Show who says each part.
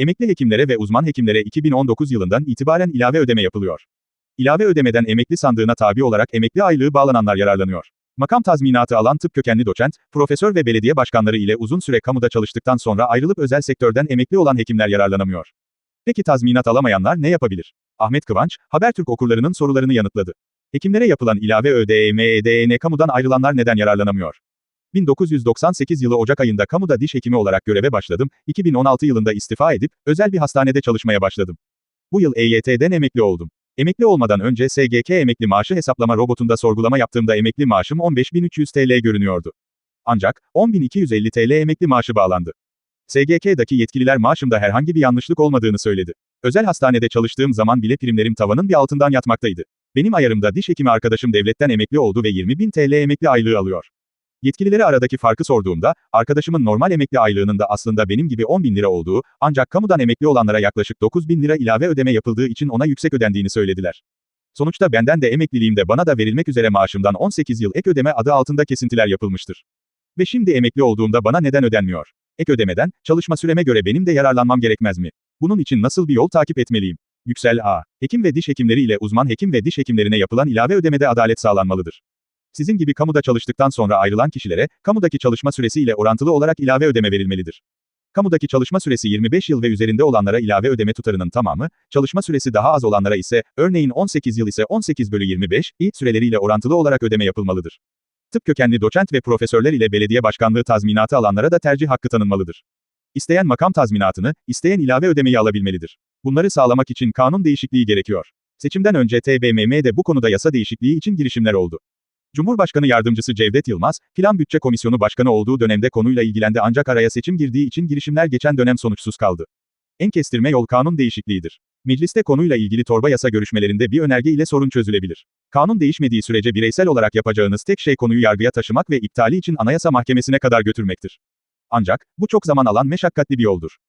Speaker 1: Emekli hekimlere ve uzman hekimlere 2019 yılından itibaren ilave ödeme yapılıyor. İlave ödemeden emekli sandığına tabi olarak emekli aylığı bağlananlar yararlanıyor. Makam tazminatı alan tıp kökenli doçent, profesör ve belediye başkanları ile uzun süre kamuda çalıştıktan sonra ayrılıp özel sektörden emekli olan hekimler yararlanamıyor. Peki tazminat alamayanlar ne yapabilir? Ahmet Kıvanç, Habertürk okurlarının sorularını yanıtladı. Hekimlere yapılan ilave ÖDM, EDN kamudan ayrılanlar neden yararlanamıyor? 1998 yılı Ocak ayında kamuda diş hekimi olarak göreve başladım, 2016 yılında istifa edip, özel bir hastanede çalışmaya başladım. Bu yıl EYT'den emekli oldum. Emekli olmadan önce SGK emekli maaşı hesaplama robotunda sorgulama yaptığımda emekli maaşım 15.300 TL görünüyordu. Ancak, 10.250 TL emekli maaşı bağlandı. SGK'daki yetkililer maaşımda herhangi bir yanlışlık olmadığını söyledi. Özel hastanede çalıştığım zaman bile primlerim tavanın bir altından yatmaktaydı. Benim ayarımda diş hekimi arkadaşım devletten emekli oldu ve 20.000 TL emekli aylığı alıyor. Yetkililere aradaki farkı sorduğumda, arkadaşımın normal emekli aylığının da aslında benim gibi 10 bin lira olduğu, ancak kamudan emekli olanlara yaklaşık 9 bin lira ilave ödeme yapıldığı için ona yüksek ödendiğini söylediler. Sonuçta benden de emekliliğimde bana da verilmek üzere maaşımdan 18 yıl ek ödeme adı altında kesintiler yapılmıştır. Ve şimdi emekli olduğumda bana neden ödenmiyor? Ek ödemeden, çalışma süreme göre benim de yararlanmam gerekmez mi? Bunun için nasıl bir yol takip etmeliyim? Yüksel A. Hekim ve diş hekimleri ile uzman hekim ve diş hekimlerine yapılan ilave ödemede adalet sağlanmalıdır. Sizin gibi kamuda çalıştıktan sonra ayrılan kişilere, kamudaki çalışma süresi ile orantılı olarak ilave ödeme verilmelidir. Kamudaki çalışma süresi 25 yıl ve üzerinde olanlara ilave ödeme tutarının tamamı, çalışma süresi daha az olanlara ise, örneğin 18 yıl ise 18 bölü 25, i süreleriyle orantılı olarak ödeme yapılmalıdır. Tıp kökenli doçent ve profesörler ile belediye başkanlığı tazminatı alanlara da tercih hakkı tanınmalıdır. İsteyen makam tazminatını, isteyen ilave ödemeyi alabilmelidir. Bunları sağlamak için kanun değişikliği gerekiyor. Seçimden önce TBMM'de bu konuda yasa değişikliği için girişimler oldu. Cumhurbaşkanı Yardımcısı Cevdet Yılmaz, Plan Bütçe Komisyonu Başkanı olduğu dönemde konuyla ilgilendi ancak araya seçim girdiği için girişimler geçen dönem sonuçsuz kaldı. En kestirme yol kanun değişikliğidir. Mecliste konuyla ilgili torba yasa görüşmelerinde bir önerge ile sorun çözülebilir. Kanun değişmediği sürece bireysel olarak yapacağınız tek şey konuyu yargıya taşımak ve iptali için Anayasa Mahkemesi'ne kadar götürmektir. Ancak, bu çok zaman alan meşakkatli bir yoldur.